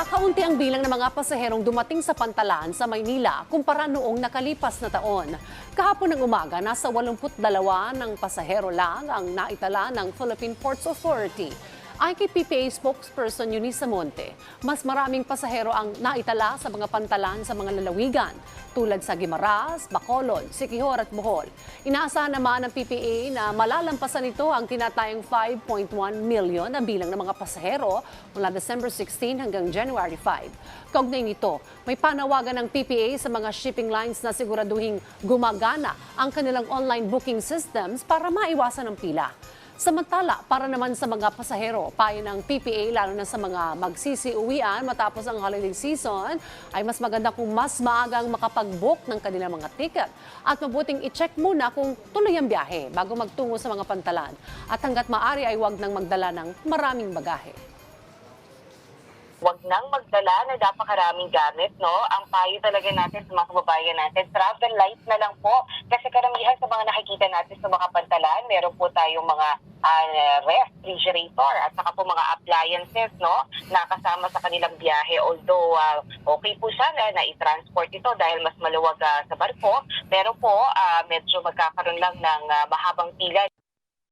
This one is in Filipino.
Kakaunti ang bilang ng mga pasaherong dumating sa Pantalan sa Maynila kumpara noong nakalipas na taon. Kahapon ng umaga, nasa 82 ng pasahero lang ang naitala ng Philippine Ports Authority. Ay kay PPA spokesperson Eunice Monte, mas maraming pasahero ang naitala sa mga pantalan sa mga lalawigan tulad sa Guimaras, Bacolod, Siquijor at Bohol. Inaasahan naman ng PPA na malalampasan ito ang tinatayang 5.1 million na bilang ng mga pasahero mula December 16 hanggang January 5. Kaugnay nito, may panawagan ng PPA sa mga shipping lines na siguraduhing gumagana ang kanilang online booking systems para maiwasan ang pila. Samantala, para naman sa mga pasahero, payo ng PPA lalo na sa mga magsisiuwian matapos ang holiday season, ay mas maganda kung mas maagang makapag-book ng kanilang mga ticket at mabuting i-check muna kung tuloy ang biyahe bago magtungo sa mga pantalan. At hanggat maaari ay huwag nang magdala ng maraming bagahe. Huwag nang magdala na napakaraming gamit, no? Ang payo talaga natin sa mga kababayan natin, travel light na lang po. Kasi karamihan sa mga nakikita natin sa mga meron po tayong mga ah, refrigerator at saka po mga appliances, no? Na kasama sa kanilang biyahe. Although ah, okay po sana na i-transport ito dahil mas maluwag ah, sa barko, pero po ah, medyo magkakaroon lang ng ah, mahabang pila